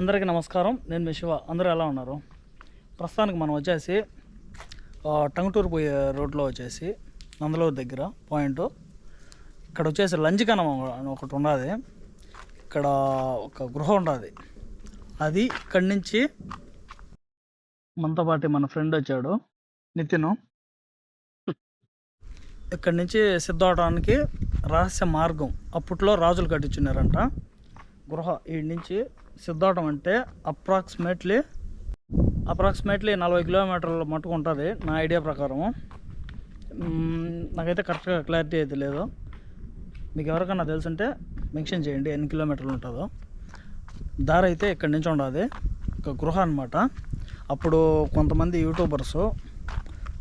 అందరికీ నమస్కారం. నేను మీ శివ. అందరూ ఎలా ఉన్నారు? ప్రస్తుతానికి మనం వచ్చేసి టంగుటూరు పోయే రోడ్లో వచ్చేసి నందలూరు దగ్గర పాయింట్. ఇక్కడ వచ్చేసి లంజికనం ఒకటి ఉన్నది. ఇక్కడ ఒక గృహ ఉన్నది. అది ఇక్కడి నుంచి మనతో పాటు మన ఫ్రెండ్ వచ్చాడు నితిన్. ఇక్కడి నుంచి సిద్ధవడానికి రహస్య మార్గం. అప్పట్లో రాజులు కట్టించున్నారంట. గృహ. ఈ నుంచి సిద్ధవటం అంటే అప్రాక్సిమేట్లీ అప్రాక్సిమేట్లీ నలభై కిలోమీటర్ల మట్టుకు ఉంటుంది నా ఐడియా ప్రకారం. నాకైతే కరెక్ట్గా క్లారిటీ అయితే లేదు. మీకు ఎవరికైనా తెలుసుంటే మెన్షన్ చేయండి ఎన్ని కిలోమీటర్లు ఉంటుందో. దారి అయితే ఇక్కడి నుంచి ఉండదు ఒక గృహ అనమాట అప్పుడు కొంతమంది యూట్యూబర్స్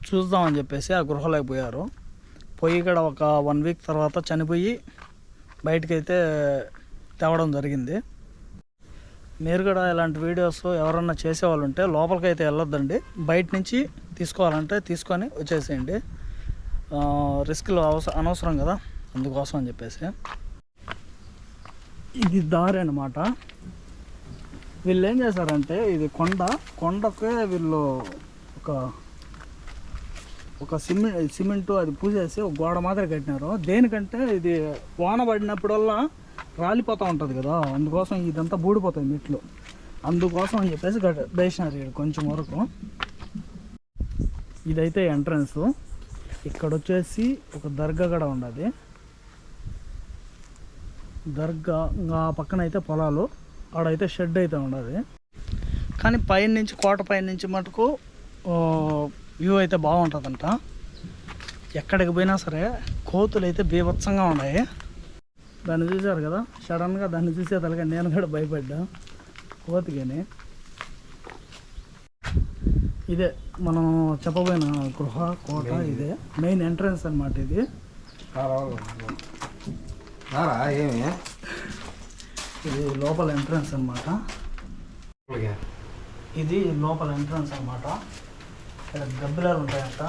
చూద్దామని చెప్పేసి ఆ గృహలోకి పోయారు. పోయి ఇక్కడ ఒక వన్ వీక్ తర్వాత చనిపోయి బయటకైతే తేవడం జరిగింది. మీరు కూడా ఇలాంటి వీడియోస్ ఎవరన్నా చేసేవాళ్ళు ఉంటే లోపలికి అయితే వెళ్ళొద్దండి. బయట నుంచి తీసుకోవాలంటే తీసుకొని వచ్చేసేయండి. రిస్క్లు అవసరం అనవసరం కదా? అందుకోసం అని చెప్పేసి. ఇది దారి అనమాట వీళ్ళు ఏం చేశారంటే ఇది కొండ కొండకే వీళ్ళు ఒక ఒక సిమెంట్ సిమెంటు అది పూసేసి ఒక గోడ మాత్రం కట్టినారు. దేనికంటే ఇది వాన పడినప్పుడల్లా రాలిపోతూ ఉంటుంది కదా అందుకోసం ఇదంతా బూడిపోతాయి మెట్లు. అందుకోసం అని చెప్పేసి వేసినారు ఇక్కడ కొంచెం వరకు. ఇదైతే ఎంట్రన్స్. ఇక్కడ వచ్చేసి ఒక దర్గా కూడా ఉండదు. దర్గా ఇంకా ఆ పక్కన అయితే పొలాలు. ఆడైతే షెడ్ అయితే ఉండదు. కానీ పైన నుంచి కోట పైన నుంచి మటుకు వ్యూ అయితే బాగుంటుందంట. ఎక్కడికి పోయినా సరే కోతులు అయితే బీభత్సంగా ఉన్నాయి. దాన్ని చూశారు కదా? సడన్గా దాన్ని చూసేతలగా నేను కూడా భయపడ్డా. కోతికని. ఇదే మనం చెప్పబోయిన గృహ కోట ఇదే. మెయిన్ ఎంట్రన్స్ అన్నమాట ఇది. ఏమి? ఇది లోపల ఎంట్రన్స్ అన్నమాట. ఇది లోపల ఎంట్రన్స్ అన్నమాట. ఇక్కడ గబ్బిలాలు ఉంటాయంట.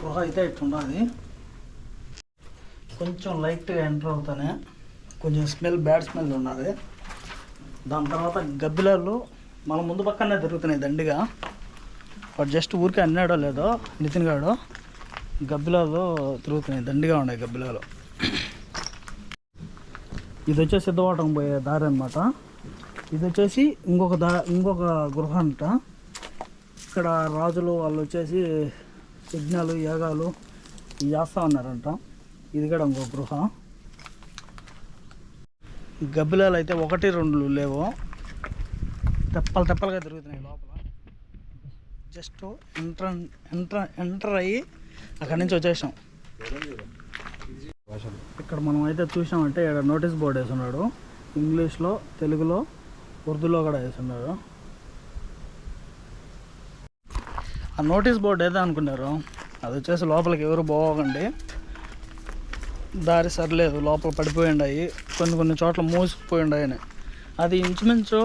గృహ అయితే ఇట్లున్నది కొంచెం లైట్గా ఎంటర్ అవుతానే కొంచెం స్మెల్ బ్యాడ్ స్మెల్ ఉన్నది. దాని తర్వాత గబ్బిలాలు మన ముందు పక్కనే తిరుగుతున్నాయి దండిగా. వాడు జస్ట్ ఊరికే అన్నాడో లేదో నితిన్ గాడు గబ్బిలాలు తిరుగుతున్నాయి దండిగా ఉన్నాయి గబ్బిలాలు. ఇది వచ్చేసి సిద్ధవటం పోయే దారి అనమాట ఇది వచ్చేసి ఇంకొక దా ఇంకొక గృహ అంట. ఇక్కడ రాజులు వాళ్ళు వచ్చేసి యజ్ఞాలు యాగాలు ఇవి చేస్తూ ఉన్నారంట ఇది కూడా ఇంకో గృహ. గబ్బిలాలు అయితే ఒకటి రెండు లేవు. తెప్పలు తెప్పలుగా తిరుగుతున్నాయి లోపల. జస్ట్ ఎంటర్ ఎంటర్ ఎంటర్ అయ్యి అక్కడి నుంచి వచ్చేసాం. ఇక్కడ మనం అయితే చూసామంటే ఇక్కడ నోటీస్ బోర్డు వేసున్నాడు. ఇంగ్లీష్లో తెలుగులో ఉర్దూలో కూడా వేసున్నాడు. ఆ నోటీస్ బోర్డు ఏదో అనుకున్నారు? అది వచ్చేసి లోపలికి ఎవరు పోకండి. దారి సరిలేదు లోపల పడిపోయిండాయి కొన్ని కొన్ని చోట్ల మూసిపోయిండాయి అని. అది ఇంచుమించు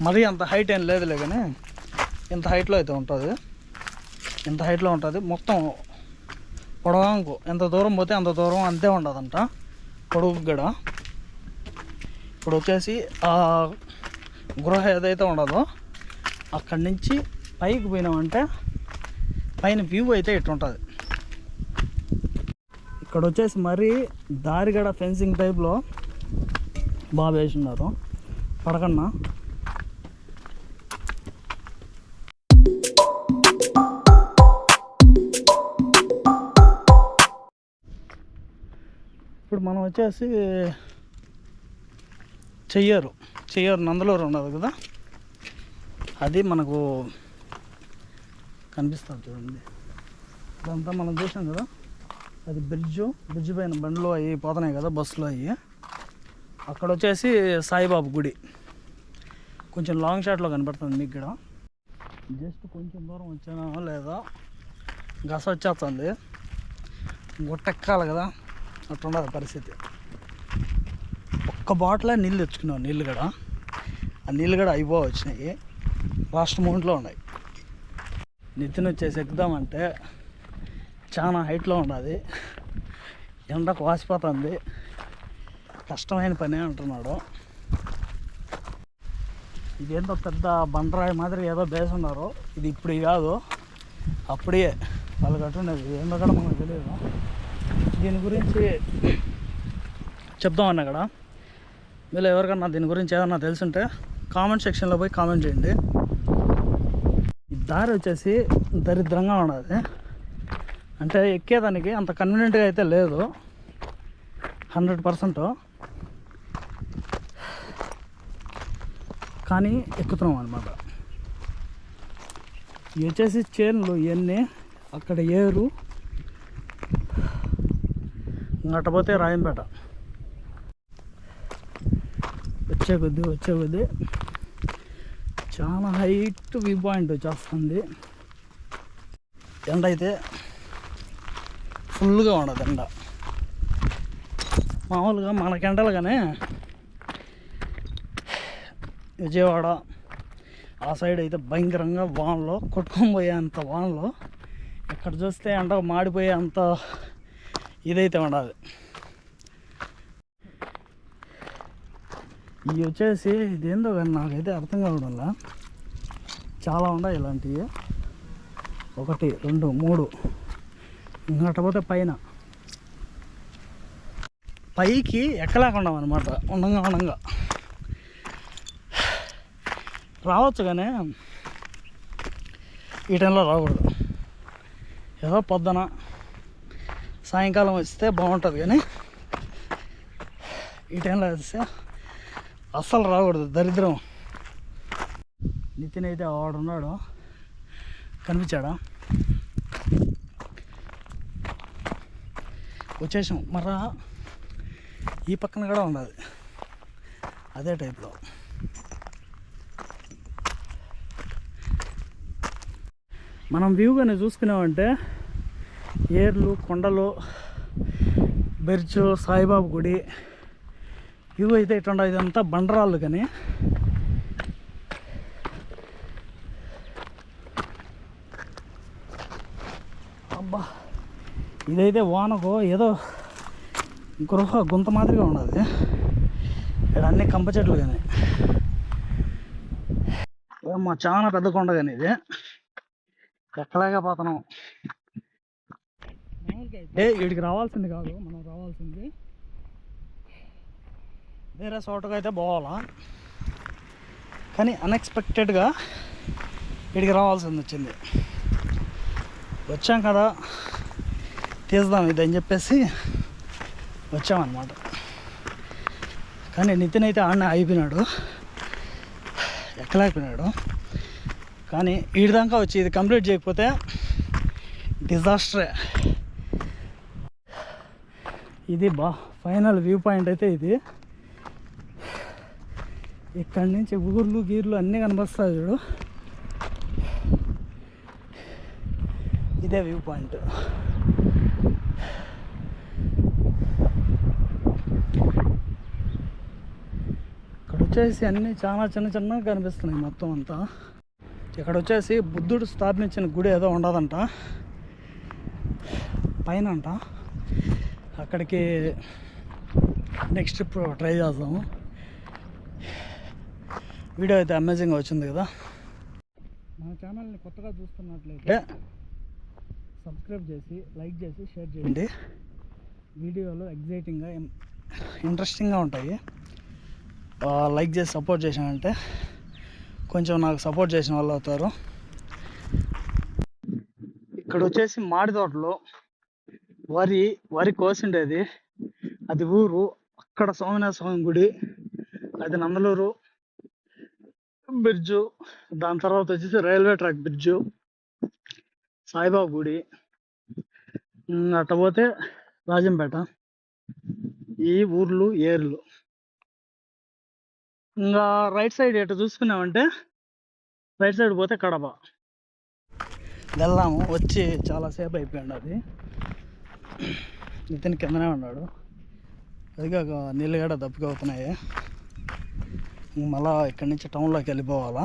మరీ అంత హైట్ ఏం లేదులే కానీ ఇంత హైట్లో అయితే ఉంటుంది. ఇంత హైట్లో ఉంటుంది. మొత్తం పొడవాంకు ఎంత దూరం పోతే అంత దూరం అంతే ఉండదంట. పొడుగు కూడా ఇప్పుడు వచ్చేసి ఆ గృహ ఏదైతే ఉండదో అక్కడి నుంచి పైకి పోయినామంటే పైన వ్యూ అయితే ఇట్టుంటుంది ఇక్కడ వచ్చేసి మరీ దారిగడ ఫెన్సింగ్ టైప్లో బాగా వేసున్నారు. పడకన్నా. ఇప్పుడు మనం వచ్చేసి చెయ్యరు. చెయ్యరు నందలూరు ఉన్నది కదా? అది మనకు కనిపిస్తుంది చూడండి. ఇదంతా మనం చూసాం కదా? అది బ్రిడ్జ్ బ్రిడ్జ్ పైన బండ్లో అవి పోతున్నాయి కదా బస్సులో అవి అక్కడ వచ్చేసి సాయిబాబు గుడి. కొంచెం లాంగ్ షాట్లో కనపడుతుంది మీకు ఇక్కడ జస్ట్ కొంచెం దూరం వచ్చానా లేదా? గస వచ్చేస్తుంది. గుట్టెక్కాలి కదా అట్లుండదు పరిస్థితి. ఒక్క బాటిల్ నీళ్ళు తెచ్చుకున్నాం నీళ్ళు కూడా. ఆ నీళ్ళు కూడా అయిపో వచ్చినాయి. లాస్ట్ మూమెంట్లో ఉన్నాయి. నితిన్ వచ్చేసి ఎక్కుదామంటే చాలా హైట్లో ఉన్నది. ఎండకు వాసిపోతుంది. కష్టమైన పని అంటున్నాడు. ఇదేందో పెద్ద బండరాయి మాదిరి ఏదో బేస్ ఉన్నారు. ఇది ఇప్పుడు కాదు. అప్పుడే వాళ్ళు కట్టున్నది ఏందో కూడా మనకు తెలియదు. దీని గురించి చెప్దామన్నా కదా. మీరు ఎవరికన్నా దీని గురించి ఏదన్నా తెలుసుంటే కామెంట్ సెక్షన్లో పోయి కామెంట్ చేయండి. ఈ దారి వచ్చేసి దరిద్రంగా ఉన్నది. అంటే ఎక్కేదానికి అంత కన్వీనియంట్గా అయితే లేదు. హండ్రెడ్ పర్సెంట్ కానీ ఎక్కుతున్నాం అనమాట వచ్చేసి చేనులు ఇవన్నీ అక్కడ ఏరు పోతే రాయంపేట. వచ్చే కొద్దీ వచ్చే కొద్దీ. చాలా హైట్ వ్యూ పాయింట్ వచ్చేస్తుంది. ఎండ అయితే ఫుల్గా ఉండదు ఎండ. మామూలుగా మనకి ఎండలుగానే విజయవాడ ఆ సైడ్ అయితే భయంకరంగా వానలో కొట్టుకొని పోయేంత వానలో ఎక్కడ చూస్తే ఎండ మాడిపోయే అంత ఇదైతే ఉండాలి. ఇవి వచ్చేసి ఇదేందో కానీ నాకైతే అర్థం కావడంలా చాలా ఉన్నాయి ఇలాంటివి. ఒకటి రెండు మూడు. ఇంకకపోతే పైన. పైకి ఎక్కలేకుండా అనమాట ఉండంగా ఉండంగా. రావచ్చు కానీ ఈ టైంలో రాకూడదు. ఏదో పొద్దున సాయంకాలం వస్తే బాగుంటుంది కానీ ఈ టైంలో వస్తే అస్సలు రాకూడదు దరిద్రం. నితిన్ అయితే ఆడున్నాడు కనిపించాడా? వచ్చేసాం. మరా ఈ పక్కన కూడా ఉన్నది అదే. టైప్లో. మనం వ్యూ కానీ చూసుకున్నామంటే ఏర్లు కొండలు బెర్చ్ సాయిబాబు గుడి వ్యూ అయితే ఇట్లా ఇదంతా బండరాళ్ళు కానీ ఇదైతే వానకు ఏదో గృహ గుంత మాదిరిగా ఉన్నది ఇక్కడ అన్ని కంప చెట్లు కానీ ఏమో చాలా పెద్ద కొండ కానీ ఇది. ఎక్కలేకపోతున్నాం ఏ వీడికి రావాల్సింది కాదు మనం రావాల్సింది. వేరే చోటకు అయితే పోవాలా? కానీ అన్ఎక్స్పెక్టెడ్గా వీడికి రావాల్సింది వచ్చింది. వచ్చాం కదా. తీద్దాం ఇది అని చెప్పేసి వచ్చామన్నమాట. కానీ నితిన్ అయితే ఆడనే అయిపోయినాడు ఎక్కలేకపోయినాడు. కానీ ఈడి దాకా వచ్చి ఇది కంప్లీట్ చేయకపోతే డిజాస్టరే. ఇది బా ఫైనల్ వ్యూ పాయింట్ అయితే ఇది. ఇక్కడి నుంచి ఊర్లు గీర్లు అన్నీ కనిపిస్తాయి చూడు. ఇదే వ్యూ పాయింట్. ఇక్కడ వచ్చేసి అన్నీ చాలా చిన్న చిన్నగా కనిపిస్తున్నాయి మొత్తం అంతా. ఇక్కడ వచ్చేసి బుద్ధుడు స్థాపించిన గుడి ఏదో ఉండదంట. పైన అంట అక్కడికి నెక్స్ట్ ఇప్పుడు ట్రై చేద్దాము. వీడియో అయితే అమేజింగ్గా వచ్చింది కదా. మన ఛానల్ని కొత్తగా చూస్తున్నట్లయితే సబ్స్క్రైబ్ చేసి లైక్ చేసి షేర్ చేయండి వీడియోలు ఎగ్జైటింగ్గా ఇంట్రెస్టింగ్గా ఉంటాయి. లైక్ చేసి సపోర్ట్ చేశానంటే కొంచెం నాకు సపోర్ట్ చేసిన వాళ్ళు అవుతారు. ఇక్కడ వచ్చేసి మాడి తోటలో వరి వరి కోసిండేది. అది ఊరు అక్కడ సోమనాథ స్వామి గుడి అది నందలూరు బ్రిడ్జు దాని తర్వాత వచ్చేసి రైల్వే ట్రాక్ బ్రిడ్జు. సాయిబాబా గుడి. ఉమ్, పోతే రాజంపేట. ఈ ఊర్లు ఏర్లు. ఇంకా రైట్ సైడ్ ఎటు చూసుకున్నామంటే రైట్ సైడ్ పోతే కడప. వెళ్దాము వచ్చి చాలాసేపు అయిపోయింది అది. ఇతని కిందనే ఉన్నాడు. అదిగాక నీళ్ళు కూడా దప్పిక అవుతున్నాయి మళ్ళీ ఇక్కడి నుంచి టౌన్లోకి వెళ్ళిపోవాలా.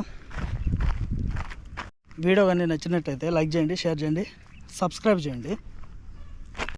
వీడియో కానీ నచ్చినట్టయితే లైక్ చేయండి షేర్ చేయండి సబ్స్క్రైబ్ చేయండి.